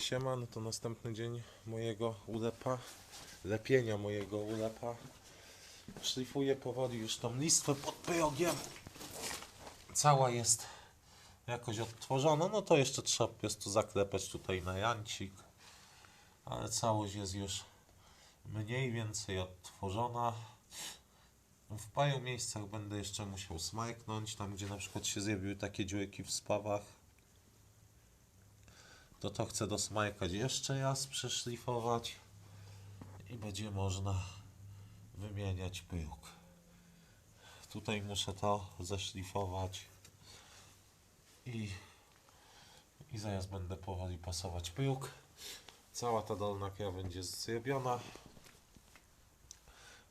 Siema, no to następny dzień mojego ulepa, lepienia mojego ulepa. Szlifuję powoli już tą listwę pod pyjogiem. Cała jest jakoś odtworzona, no to jeszcze trzeba po prostu zaklepać tutaj na jancik. Ale całość jest już mniej więcej odtworzona. W paru miejscach będę jeszcze musiał smajknąć, tam gdzie na przykład się zjawiły takie dziurki w spawach. To to chcę dosmajkać jeszcze raz, przeszlifować i będzie można wymieniać pyłk. Tutaj muszę to zeszlifować i, i zaraz będę powoli pasować pyłk. Cała ta dolna jest zrobiona.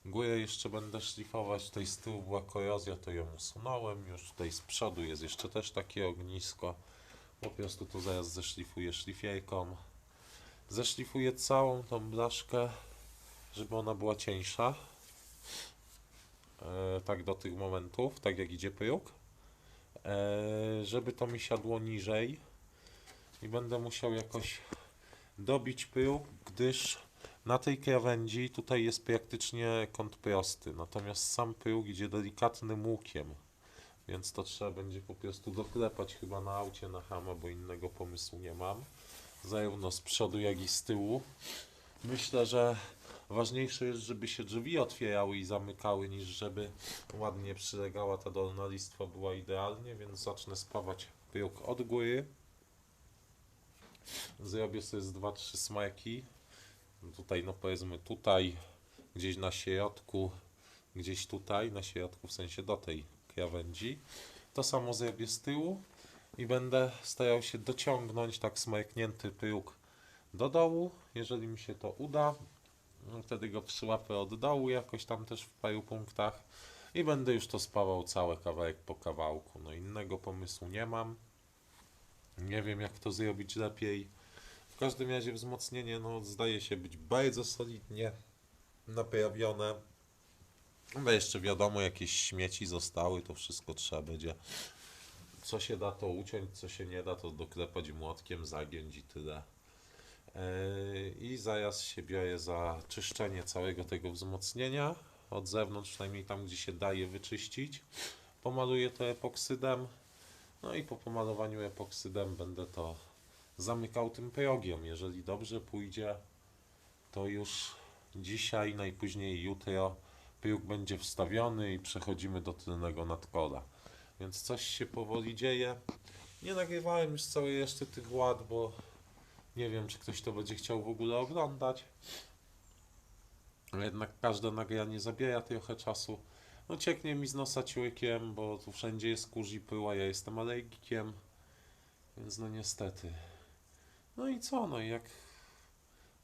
Górę jeszcze będę szlifować, tutaj z tyłu była korozja, to ją usunąłem, już tutaj z przodu jest jeszcze też takie ognisko. Po prostu to zaraz zeszlifuję szlifierką. Zeszlifuję całą tą blaszkę, żeby ona była cieńsza. E, tak do tych momentów, tak jak idzie pyłk. E, żeby to mi siadło niżej. I będę musiał jakoś dobić pył, gdyż na tej krawędzi tutaj jest praktycznie kąt prosty, natomiast sam pył idzie delikatnym łukiem, więc to trzeba będzie po prostu doklepać chyba na aucie na hama, bo innego pomysłu nie mam, zarówno z przodu jak i z tyłu. Myślę, że ważniejsze jest, żeby się drzwi otwierały i zamykały, niż żeby ładnie przylegała ta dolna listwa była idealnie, więc zacznę spawać pyłk od góry. Zrobię sobie z 2-3 smajki. Tutaj, no powiedzmy tutaj, gdzieś na środku, gdzieś tutaj, na środku, w sensie do tej krawędzi. To samo zrobię z tyłu i będę starał się dociągnąć tak smajknięty pyłk do dołu. Jeżeli mi się to uda, no wtedy go przyłapę od dołu jakoś tam też w paru punktach i będę już to spawał całe kawałek po kawałku. No innego pomysłu nie mam. Nie wiem jak to zrobić lepiej. W każdym razie wzmocnienie no, zdaje się być bardzo solidnie naprawione. No jeszcze wiadomo, jakieś śmieci zostały, to wszystko trzeba będzie. Co się da, to uciąć, co się nie da, to doklepać młotkiem, zagiąć i tyle. Yy, I zaraz się biorę za czyszczenie całego tego wzmocnienia. Od zewnątrz, przynajmniej tam, gdzie się daje wyczyścić. Pomaluję to epoksydem. No i po pomalowaniu epoksydem będę to zamykał tym progiem. Jeżeli dobrze pójdzie, to już dzisiaj, najpóźniej jutro pyłk będzie wstawiony i przechodzimy do tylnego nadkola. Więc coś się powoli dzieje. Nie nagrywałem już całej reszty tych ład, bo nie wiem, czy ktoś to będzie chciał w ogóle oglądać. Ale jednak każde nagranie zabiera trochę czasu. No cieknie mi z nosa ciłykiem, bo tu wszędzie jest kurz i pył, a ja jestem alergikiem. Więc no niestety. No i co, no jak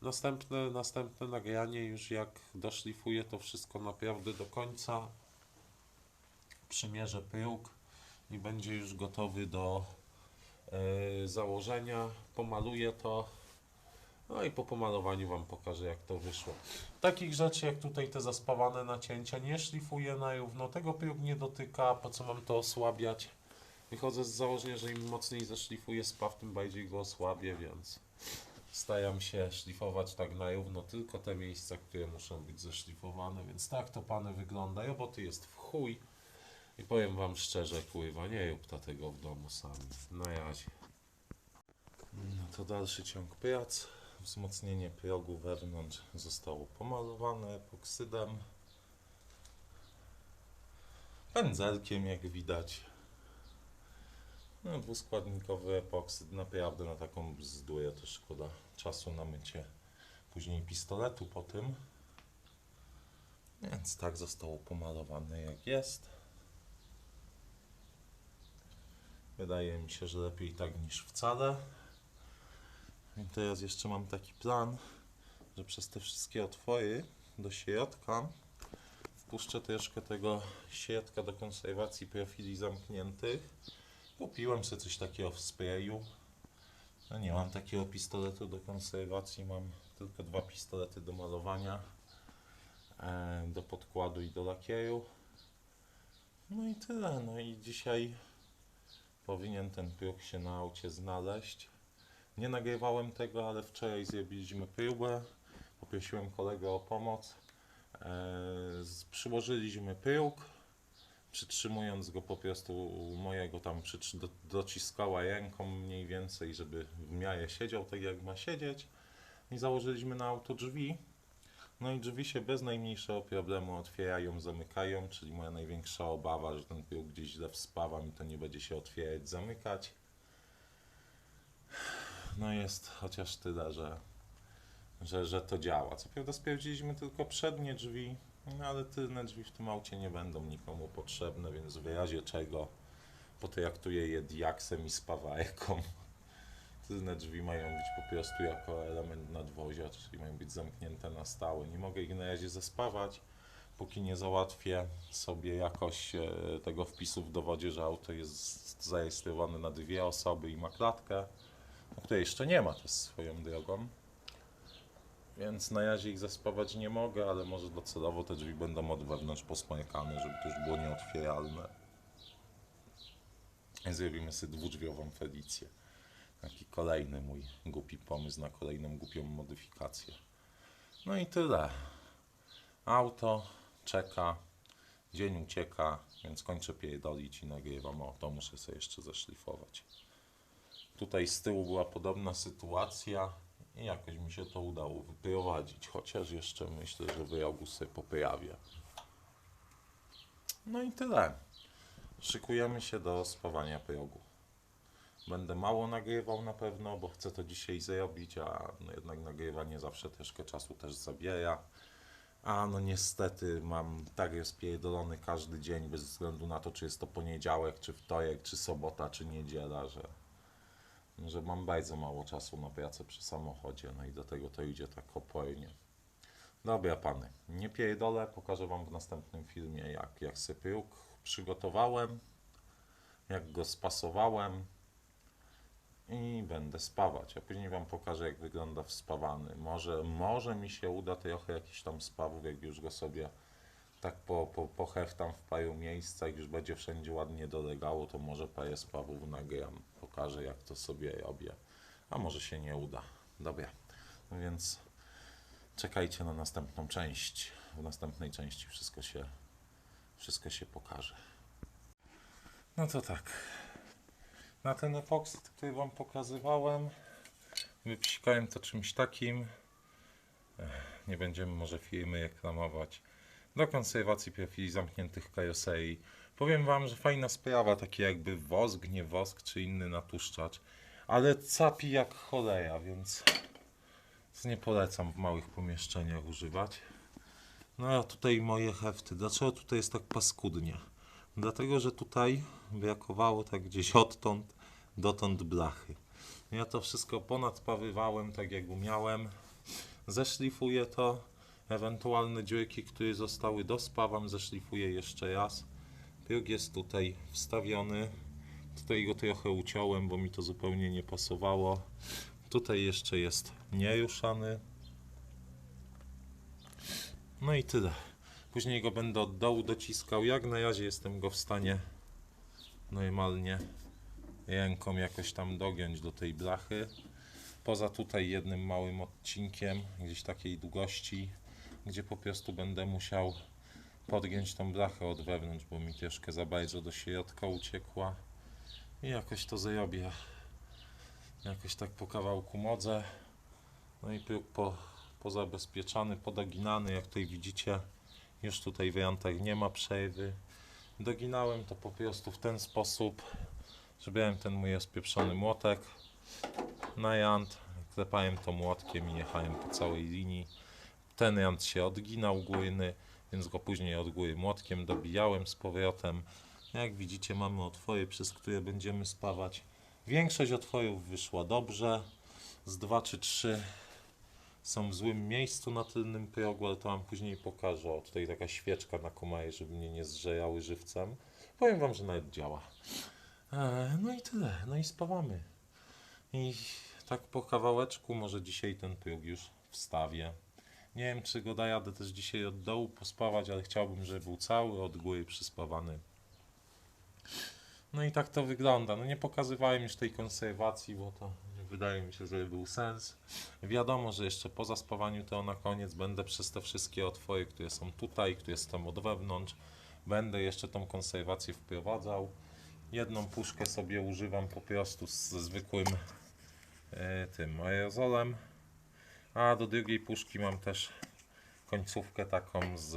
następne, następne nagranie już jak doszlifuję to wszystko naprawdę do końca, przymierzę pyłk i będzie już gotowy do e, założenia, pomaluję to, no i po pomalowaniu Wam pokażę jak to wyszło. Takich rzeczy jak tutaj te zaspawane nacięcia nie szlifuję na równo, tego pyłk nie dotyka, po co mam to osłabiać. Wychodzę z założenia, że im mocniej zeszlifuję spaw, tym bardziej go osłabię, więc staram się szlifować tak na równo tylko te miejsca, które muszą być zeszlifowane, więc tak to pany wygląda. Roboty jest w chuj i powiem wam szczerze, kurwa, nie rób ta tego w domu sami. Na razie. No to dalszy ciąg prac. Wzmocnienie progu wewnątrz zostało pomalowane epoksydem. Pędzelkiem, jak widać. No, dwuskładnikowy epoksyd, naprawdę na taką bzdurę to szkoda czasu na mycie później pistoletu po tym. Więc tak zostało pomalowane jak jest. Wydaje mi się, że lepiej tak niż wcale. I teraz jeszcze mam taki plan, że przez te wszystkie otwory do środka wpuszczę troszkę tego środka do konserwacji profili zamkniętych. Kupiłem sobie coś takiego w sprayu. No nie mam takiego pistoletu do konserwacji, mam tylko dwa pistolety do malowania, e, do podkładu i do lakieru. No i tyle. No i dzisiaj powinien ten próg się na aucie znaleźć. Nie nagrywałem tego, ale wczoraj zrobiliśmy próbę. Poprosiłem kolegę o pomoc. E, przyłożyliśmy próg, przytrzymując go po prostu mojego tam dociskała ręką mniej więcej, żeby w miarę siedział tak jak ma siedzieć. I założyliśmy na auto drzwi. No i drzwi się bez najmniejszego problemu otwierają, zamykają, czyli moja największa obawa, że ten próg gdzieś źle wspawam i to nie będzie się otwierać, zamykać. No jest chociaż tyle, że, że, że to działa. Co prawda sprawdziliśmy tylko przednie drzwi, no ale tylne drzwi w tym aucie nie będą nikomu potrzebne, więc w razie czego potraktuję je diaksem i spawarką. Tylne drzwi mają być po prostu jako element nadwozia, czyli mają być zamknięte na stałe. Nie mogę ich na razie zespawać, póki nie załatwię sobie jakoś e, tego wpisu w dowodzie, że auto jest zarejestrowane na dwie osoby i ma klatkę, której jeszcze nie ma też swoją drogą. Więc na razie ich zespawać nie mogę, ale może docelowo te drzwi będą od wewnątrz posmarkane, żeby to już było nieotwieralne. Zrobimy sobie dwudrzwiową Felicję. Taki kolejny mój głupi pomysł na kolejną głupią modyfikację. No i tyle. Auto czeka, dzień ucieka, więc kończę pierdolić i nagrywam. O, to muszę sobie jeszcze zeszlifować. Tutaj z tyłu była podobna sytuacja i jakoś mi się to udało wyprowadzić, chociaż jeszcze myślę, że wyrogu sobie poprawię. No i tyle. Szykujemy się do spawania progu. Będę mało nagrywał na pewno, bo chcę to dzisiaj zrobić, a no jednak nagrywanie zawsze troszkę czasu też zabiera. A no niestety mam tak rozpierdolony każdy dzień, bez względu na to, czy jest to poniedziałek, czy wtorek, czy sobota, czy niedziela, że, że mam bardzo mało czasu na pracę przy samochodzie, no i do tego to idzie tak opornie. Dobra pany, nie pierdolę, pokażę wam w następnym filmie jak, jak sobie przygotowałem, jak go spasowałem i będę spawać. A później Wam pokażę, jak wygląda wspawany. Może, może mi się uda trochę jakiś tam spawów, jak już go sobie tak po, po, poheftam w paru miejscach, już będzie wszędzie ładnie dolegało, to może parę spawów nagram. Pokażę, jak to sobie robię. A może się nie uda. Dobra, no więc czekajcie na następną część. W następnej części wszystko się, wszystko się pokaże. No to tak. Na ten epoksyd, który Wam pokazywałem, wypsikałem to czymś takim. Nie będziemy może firmy reklamować. Do konserwacji profili zamkniętych karoserii. Powiem Wam, że fajna sprawa, takie jakby wosk, nie wosk, czy inny natłuszczacz. Ale capi jak cholera, więc nie polecam w małych pomieszczeniach używać. No a tutaj moje hefty. Dlaczego tutaj jest tak paskudnie? Dlatego, że tutaj brakowało tak gdzieś odtąd dotąd blachy. Ja to wszystko ponadpawywałem tak jak umiałem. Zeszlifuję to. Ewentualne dziurki, które zostały dospawam, zeszlifuję jeszcze raz. Próg jest tutaj wstawiony. Tutaj go trochę uciąłem, bo mi to zupełnie nie pasowało. Tutaj jeszcze jest nieruszany. No i tyle. Później go będę od dołu dociskał. Jak na razie jestem go w stanie normalnie ręką jakoś tam dogiąć do tej blachy. Poza tutaj jednym małym odcinkiem, gdzieś takiej długości, gdzie po prostu będę musiał podgiąć tą blachę od wewnątrz, bo mi troszkę za bardzo do środka uciekła. I jakoś to zrobię. Jakoś tak po kawałku modzę. No i próg po, pozabezpieczany, jak tutaj widzicie. Już tutaj w nie ma przerwy. Doginałem to po prostu w ten sposób, że brałem ten mój rozpieprzony młotek na jant, klepałem to młotkiem i jechałem po całej linii. Ten jant się odginał górny, więc go później od góry młotkiem dobijałem z powrotem. Jak widzicie mamy otwory, przez które będziemy spawać. Większość otworów wyszła dobrze, z dwa czy trzy są w złym miejscu na tylnym progu, ale to wam później pokażę. O, tutaj taka świeczka na komary, żeby mnie nie zżerały żywcem. Powiem wam, że nawet działa. E, no i tyle. No i spawamy. I tak po kawałeczku, może dzisiaj ten próg już wstawię. Nie wiem, czy go da jadę też dzisiaj od dołu pospawać, ale chciałbym, żeby był cały od góry przyspawany. No i tak to wygląda. No nie pokazywałem już tej konserwacji, bo to wydaje mi się, że był sens. Wiadomo, że jeszcze po zaspawaniu to na koniec będę przez te wszystkie otwory, które są tutaj, które są od wewnątrz, będę jeszcze tą konserwację wprowadzał. Jedną puszkę sobie używam po prostu ze zwykłym e, tym aerozolem, a do drugiej puszki mam też końcówkę taką z,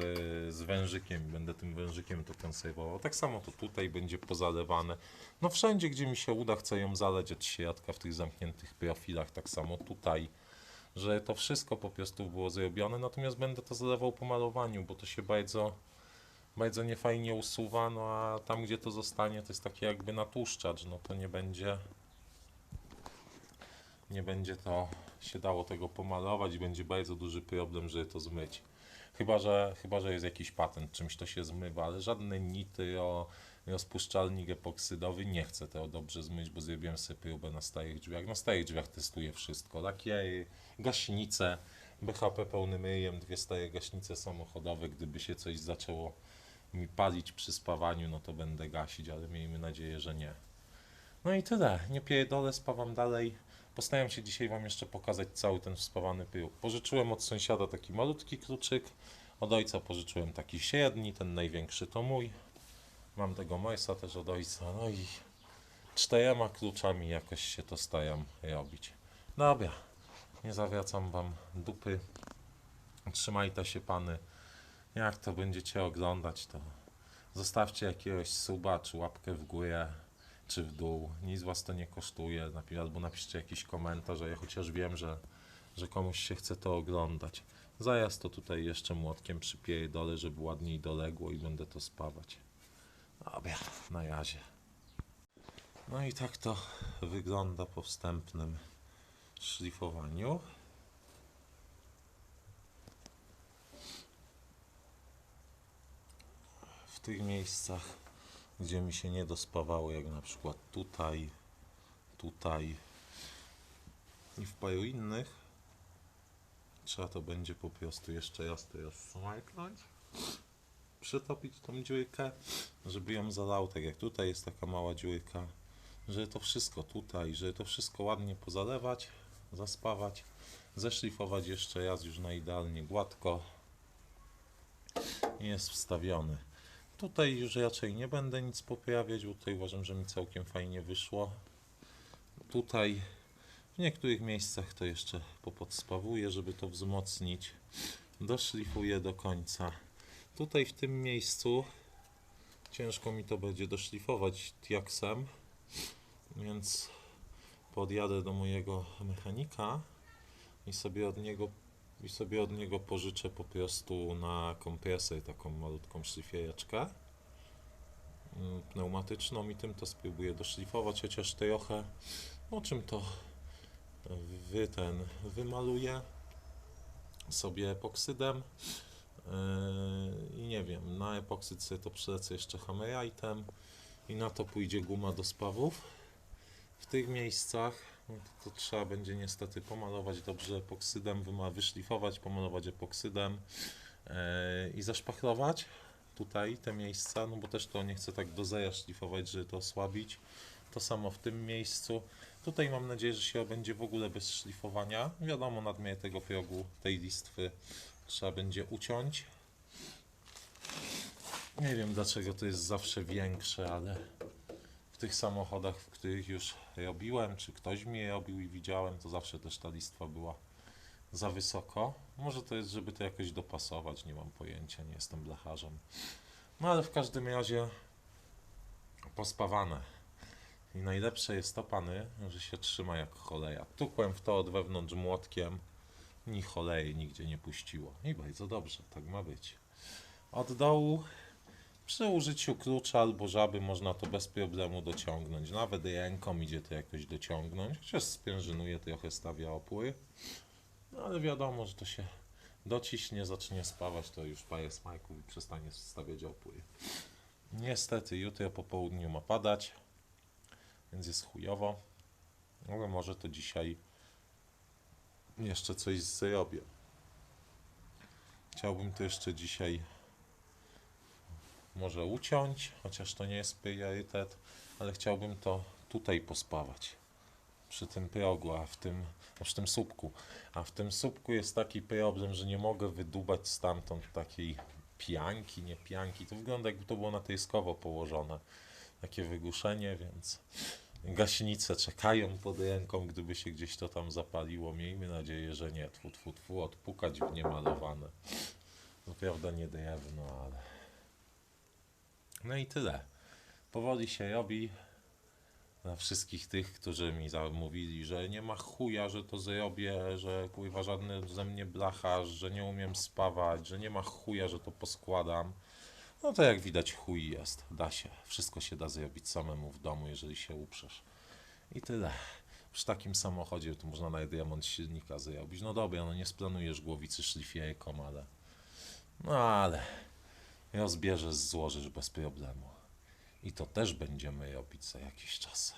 z wężykiem. Będę tym wężykiem to konserwował. Tak samo to tutaj będzie pozalewane. No wszędzie, gdzie mi się uda, chcę ją zaleć od środka w tych zamkniętych profilach. Tak samo tutaj, że to wszystko po prostu było zrobione. Natomiast będę to zalewał po malowaniu, bo to się bardzo, bardzo niefajnie usuwa. No a tam, gdzie to zostanie, to jest takie jakby natłuszczacz. No to nie będzie nie będzie to się dało tego pomalować i będzie bardzo duży problem, żeby to zmyć. Chyba, że, chyba, że jest jakiś patent, czymś to się zmywa, ale żadne nity o rozpuszczalnik epoksydowy nie chcę tego dobrze zmyć, bo zrobiłem sobie próbę na starych drzwiach. Na starych drzwiach testuję wszystko. Lakiery, gaśnice, BHP pełnym ryjem, dwie stare gaśnice samochodowe. Gdyby się coś zaczęło mi palić przy spawaniu, no to będę gasić, ale miejmy nadzieję, że nie. No i tyle. Nie pierdolę, spawam dalej. Postaram się dzisiaj Wam jeszcze pokazać cały ten spawany pył. Pożyczyłem od sąsiada taki malutki kluczyk, od ojca pożyczyłem taki średni, ten największy to mój. Mam tego Morsa też od ojca, no i czterema kluczami jakoś się to staram robić. Dobra, nie zawracam Wam dupy. Trzymajcie się Pany. Jak to będziecie oglądać, to zostawcie jakiegoś suba czy łapkę w górę czy w dół. Nic was to nie kosztuje. Albo napiszcie jakiś komentarz, a ja chociaż wiem, że, że komuś się chce to oglądać. Zajazd to tutaj jeszcze młotkiem przypierdolę, żeby ładniej doległo i będę to spawać. Dobra, na razie. No i tak to wygląda po wstępnym szlifowaniu. W tych miejscach gdzie mi się nie dospawało, jak na przykład tutaj, tutaj i w paru innych. Trzeba to będzie po prostu jeszcze raz teraz smajknąć, przetopić tą dziurkę, żeby ją zalał, tak jak tutaj jest taka mała dziurka, żeby to wszystko tutaj, żeby to wszystko ładnie pozalewać, zaspawać, zeszlifować jeszcze raz już na idealnie gładko jest wstawiony. Tutaj już raczej nie będę nic poprawiać, bo tutaj uważam, że mi całkiem fajnie wyszło. Tutaj w niektórych miejscach to jeszcze popodspawuję, żeby to wzmocnić. Doszlifuję do końca. Tutaj w tym miejscu ciężko mi to będzie doszlifować diaksem, więc podjadę do mojego mechanika i sobie od niego i sobie od niego pożyczę po prostu na kompresor taką malutką szlifiereczkę mm, pneumatyczną i tym to spróbuję doszlifować, chociaż trochę. O czym to wy ten wymaluję sobie epoksydem Yy, i nie wiem, na epoksyd sobie to przylecę jeszcze hammerite'em i na to pójdzie guma do spawów. W tych miejscach no to, trzeba będzie niestety pomalować dobrze epoksydem, wyszlifować, pomalować epoksydem e, i zaszpachlować tutaj te miejsca, no bo też to nie chcę tak do szlifować, żeby to osłabić. To samo w tym miejscu. Tutaj mam nadzieję, że się będzie w ogóle bez szlifowania. Wiadomo, nadmiar tego progu, tej listwy trzeba będzie uciąć. Nie wiem dlaczego to jest zawsze większe, ale w tych samochodach, w których już robiłem, czy ktoś mi je robił i widziałem, to zawsze też ta listwa była za wysoko. Może to jest, żeby to jakoś dopasować, nie mam pojęcia, nie jestem blecharzem. No ale w każdym razie pospawane. I najlepsze jest to, pany, że się trzyma jak cholera. Tukłem w to od wewnątrz młotkiem, ni cholery nigdzie nie puściło. I bardzo dobrze, tak ma być. Od dołu przy użyciu klucza albo żaby można to bez problemu dociągnąć. Nawet ręką idzie to jakoś dociągnąć. Chociaż sprężynuje, trochę stawia opór. No ale wiadomo, że to się dociśnie, zacznie spawać, to już parę smajków i przestanie stawiać opór. Niestety jutro po południu ma padać, więc jest chujowo. Ale może to dzisiaj jeszcze coś zrobię. Chciałbym to jeszcze dzisiaj może uciąć, chociaż to nie jest priorytet, ale chciałbym to tutaj pospawać. przy tym progu, a w tym, a tym słupku. A w tym słupku jest taki problem, że nie mogę wydubać stamtąd takiej pianki, nie pianki. To wygląda jakby to było natyskowo położone. Takie wygłuszenie, więc gaśnice czekają pod ręką, gdyby się gdzieś to tam zapaliło. Miejmy nadzieję, że nie. Tfu, tfu, tfu, odpukać w niemalowane. No prawda nie drewno, ale... No i tyle. Powoli się robi. Dla wszystkich tych, którzy mi zamówili, że nie ma chuja, że to zrobię, że kurwa żadny ze mnie blacharz, że nie umiem spawać, że nie ma chuja, że to poskładam. No to jak widać chuj jest. Da się. Wszystko się da zrobić samemu w domu, jeżeli się uprzesz. I tyle. Przy takim samochodzie to można nawet remont silnika zrobić. No dobra, no nie splanujesz głowicy szlifierką, ale... No ale... Rozbierzesz, złożysz bez problemu. I to też będziemy robić za jakiś czas.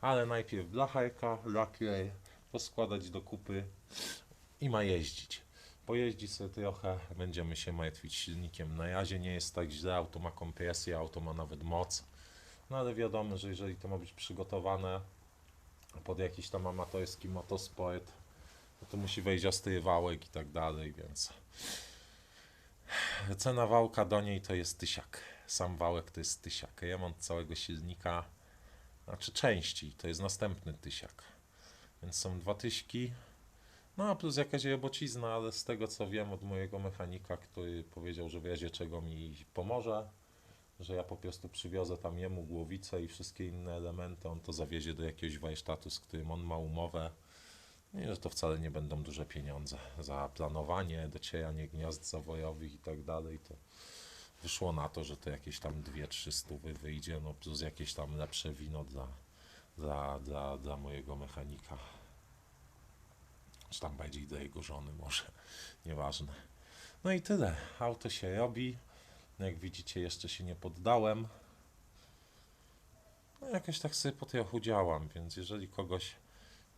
Ale najpierw blacharka, lakier, poskładać do kupy i ma jeździć. Pojeździ sobie trochę, będziemy się martwić silnikiem. Na razie nie jest tak źle, auto ma kompresję, auto ma nawet moc. No ale wiadomo, że jeżeli to ma być przygotowane pod jakiś tam amatorski motosport, no to musi wejść ostry wałek i tak dalej, więc cena wałka do niej to jest tysiak. Sam wałek to jest tysiak. Remont całego silnika, znaczy części, to jest następny tysiak. Więc są dwa tyśki. No a plus jakaś robocizna, ale z tego co wiem od mojego mechanika, który powiedział, że w razie czego mi pomoże, że ja po prostu przywiozę tam jemu głowicę i wszystkie inne elementy, on to zawiezie do jakiegoś warsztatu, z którym on ma umowę. I że to wcale nie będą duże pieniądze za planowanie, docieranie gniazd zawojowych i tak dalej. To wyszło na to, że to jakieś tam 2-3 stówy wyjdzie, no plus jakieś tam lepsze wino dla, dla, dla, dla mojego mechanika. Czy tam bardziej dla jego żony może, nieważne. No i tyle. Auto się robi. No Jak widzicie, jeszcze się nie poddałem. No jakoś tak sobie po trochu działam, więc jeżeli kogoś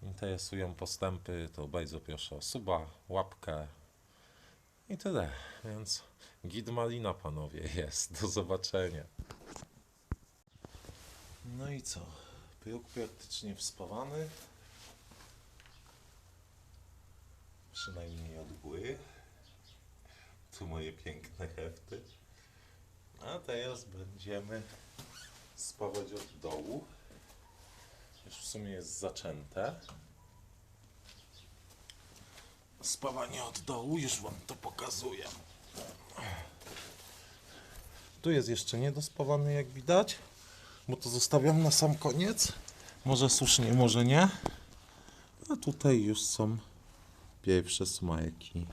interesują postępy, to bardzo proszę o suba, łapkę i tyle. Więc gid malina, panowie, jest. Do zobaczenia. No i co? Próg praktycznie wspawany. Przynajmniej od góry. Tu moje piękne hefty. A teraz będziemy spawać od dołu. Już w sumie jest zaczęte. Spawanie od dołu, już Wam to pokazuję. Tu jest jeszcze niedospawany, jak widać, bo to zostawiam na sam koniec. Może słusznie, może nie. A tutaj już są pierwsze smajki.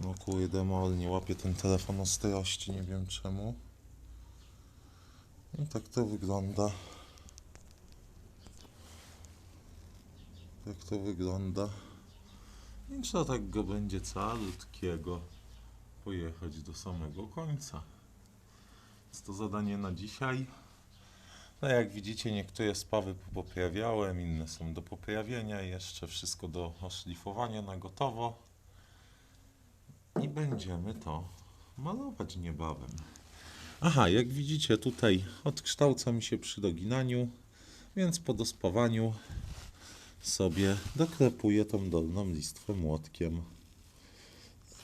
No kurde, nie łapie ten telefon ostrości, nie wiem czemu. I tak to wygląda. Tak to wygląda. I trzeba tak go będzie calutkiego pojechać do samego końca. Jest to zadanie na dzisiaj. No jak widzicie, niektóre spawy poprawiałem, inne są do poprawienia, jeszcze wszystko do oszlifowania na gotowo. I będziemy to malować niebawem. Aha, jak widzicie tutaj odkształca mi się przy doginaniu, więc po dospawaniu sobie doklepuję tą dolną listwę młotkiem.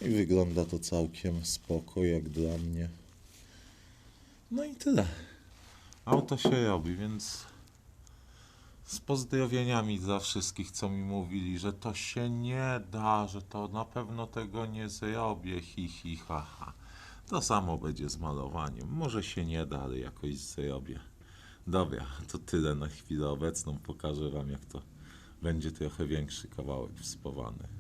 I wygląda to całkiem spoko, jak dla mnie. No i tyle. Auto się robi, więc z pozdrowieniami dla wszystkich, co mi mówili, że to się nie da, że to na pewno tego nie zrobię, hi, hi, ha, ha. To samo będzie z malowaniem. Może się nie da, ale jakoś zrobię. Dobra, to tyle na chwilę obecną. Pokażę Wam, jak to będzie trochę większy kawałek wspowany.